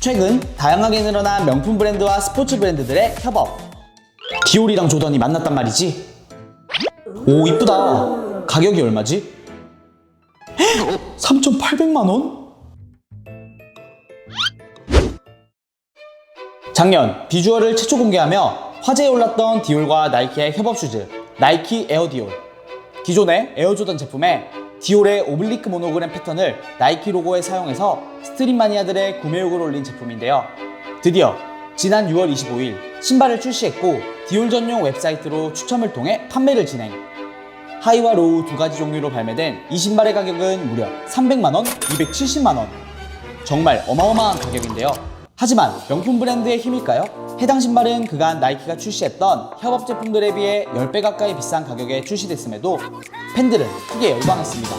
최근 다양하게 늘어난 명품 브랜드와 스포츠 브랜드들의 협업. 디올이랑 조던이 만났단 말이지. 오 이쁘다. 가격이 얼마지? 3,800만 원? 작년 비주얼을 최초 공개하며 화제에 올랐던 디올과 나이키의 협업 슈즈 나이키 에어 디올. 기존의 에어 조던 제품에 디올의 오블리크 모노그램 패턴을 나이키 로고에 사용해서 스트릿 마니아들의 구매욕을 올린 제품인데요. 드디어 지난 6월 25일 신발을 출시했고 디올 전용 웹사이트로 추첨을 통해 판매를 진행. 하이와 로우 두 가지 종류로 발매된 이 신발의 가격은 무려 300만원, 270만원. 정말 어마어마한 가격인데요. 하지만 명품 브랜드의 힘일까요? 해당 신발은 그간 나이키가 출시했던 협업 제품들에 비해 10배 가까이 비싼 가격에 출시됐음에도 팬들은 크게 열광했습니다.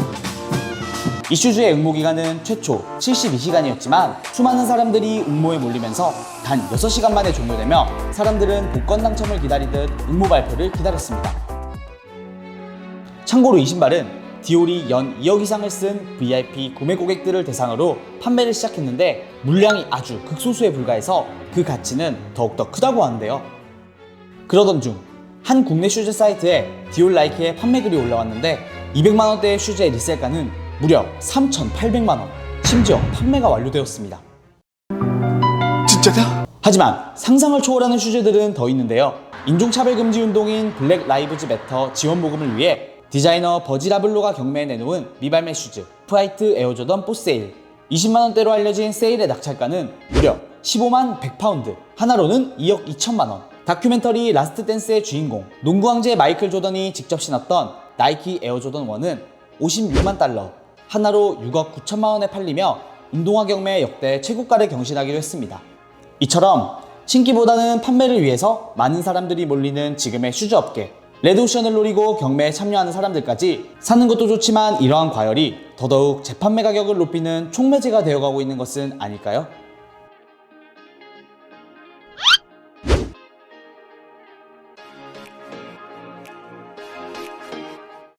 이 슈즈의 응모 기간은 최초 72시간이었지만 수많은 사람들이 응모에 몰리면서 단 6시간 만에 종료되며 사람들은 복권 당첨을 기다리듯 응모 발표를 기다렸습니다. 참고로 이 신발은 디올이 연 2억 이상을 쓴 VIP 구매 고객들을 대상으로 판매를 시작했는데 물량이 아주 극소수에 불과해서 그 가치는 더욱더 크다고 하는데요. 그러던 중 한 국내 슈즈 사이트에 디올 나이키의 판매 글이 올라왔는데 200만 원대의 슈즈의 리셀가는 무려 3,800만 원. 심지어 판매가 완료되었습니다. 진짜냐? 하지만 상상을 초월하는 슈즈들은 더 있는데요. 인종차별 금지 운동인 블랙 라이브즈 매터 지원 모금을 위해 디자이너 버지라블로가 경매에 내놓은 미발매 슈즈 프라이트 에어조던 4세일 20만원대로 알려진 세일의 낙찰가는 무려 15만 100파운드 하나로는 2억 2천만원 다큐멘터리 라스트 댄스의 주인공 농구 황제 마이클 조던이 직접 신었던 나이키 에어 조던 1은 56만 달러 하나로 6억 9천만 원에 팔리며 운동화 경매 역대 최고가를 경신하기도 했습니다. 이처럼 신기보다는 판매를 위해서 많은 사람들이 몰리는 지금의 슈즈 업계. 레드오션을 노리고 경매에 참여하는 사람들까지 사는 것도 좋지만 이러한 과열이 더더욱 재판매 가격을 높이는 촉매제가 되어가고 있는 것은 아닐까요?